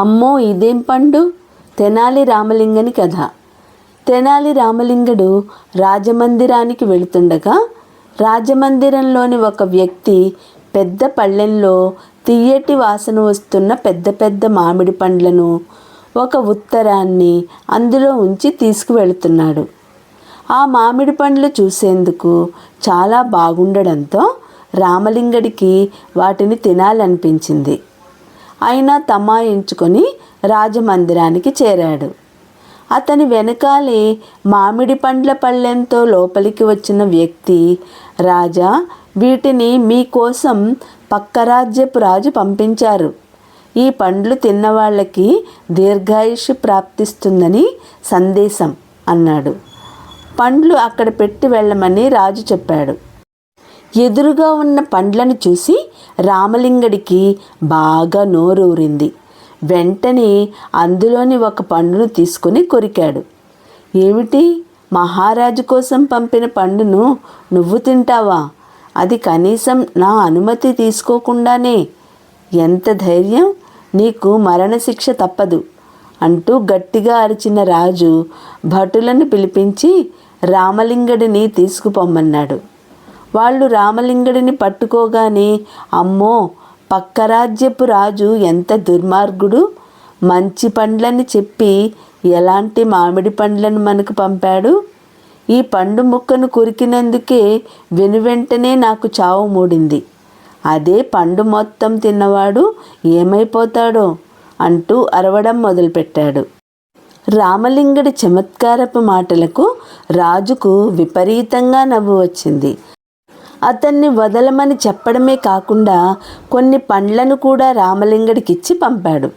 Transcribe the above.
అమ్మో ఇదేం పండు? తెనాలి రామలింగని కథ. తెనాలి రామలింగడు రాజమందిరానికి వెళుతుండగా రాజమందిరంలోని ఒక వ్యక్తి పెద్ద పళ్ళెంలో తియ్యటి వాసన వస్తున్న పెద్ద పెద్ద మామిడి పండ్లను ఒక ఉత్తరాన్ని అందులో ఉంచి తీసుకువెళుతున్నాడు. ఆ మామిడి పండ్లు చూసేందుకు చాలా బాగుండడంతో రామలింగడికి వాటిని తినాలనిపించింది. అయినా తమాయించుకొని రాజమందిరానికి చేరాడు. అతని వెనకాలే మామిడి పండ్ల పళ్ళెంతో లోపలికి వచ్చిన వ్యక్తి రాజా వీటిని మీకోసం పక్క రాజ్యపు రాజు పంపించారు. ఈ పండ్లు తిన్నవాళ్ళకి దీర్ఘాయుష్ ప్రాప్తిస్తుందని సందేశం అన్నాడు. పండ్లు అక్కడ పెట్టి వెళ్ళమని రాజు చెప్పాడు. ఎదురుగా ఉన్న పండ్లను చూసి రామలింగడికి బాగా నోరూరింది. వెంటనే అందులోని ఒక పండును తీసుకుని కొరికాడు. ఏమిటి? మహారాజు కోసం పంపిన పండును నువ్వు తింటావా? అది కనీసం నా అనుమతి తీసుకోకుండానే. ఎంత ధైర్యం! నీకు మరణశిక్ష తప్పదు అంటూ గట్టిగా అరిచిన రాజు భటులను పిలిపించి రామలింగడిని తీసుకుపోమ్మన్నాడు. వాళ్ళు రామలింగడిని పట్టుకోగానే అమ్మో పక్క రాజ్యపు రాజు ఎంత దుర్మార్గుడు. మంచి పండ్లని చెప్పి ఎలాంటి మామిడి పండ్లను మనకు పంపాడు? ఈ పండు ముక్కను కొరికినందుకే వెనువెంటనే నాకు చావు మూడింది. అదే పండు మొత్తం తిన్నవాడు ఏమైపోతాడో అంటూ అరవడం మొదలుపెట్టాడు. రామలింగడి చమత్కారపు మాటలకు రాజుకు విపరీతంగా నవ్వు వచ్చింది. అతన్ని వదలమని చెప్పడమే కాకుండా కొన్ని పండ్లను కూడా రామలింగడికిచ్చి పంపాడు.